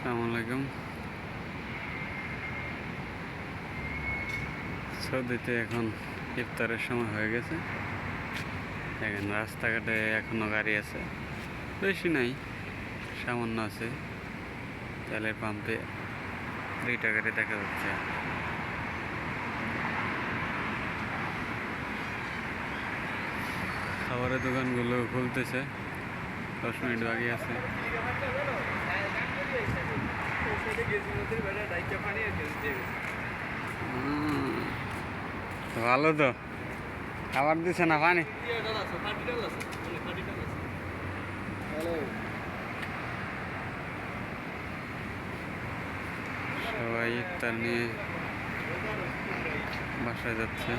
আসসালামু আলাইকুম। সৌদিতে এখন ইফতারের সময় হয়ে গেছে। এখন রাস্তাঘাটে এখনও গাড়ি আছে। বেশি নাই, সামান্য আছে। তেলের পাম্পে দুইটা গাড়ি দেখা যাচ্ছে। খাবারের দোকানগুলো খুলতেছে, দশ মিনিট বাকি আছে। ভালো তো। খাবার দিছে না পানি? সবাই ইফতার নিয়ে বাসায় যাচ্ছে।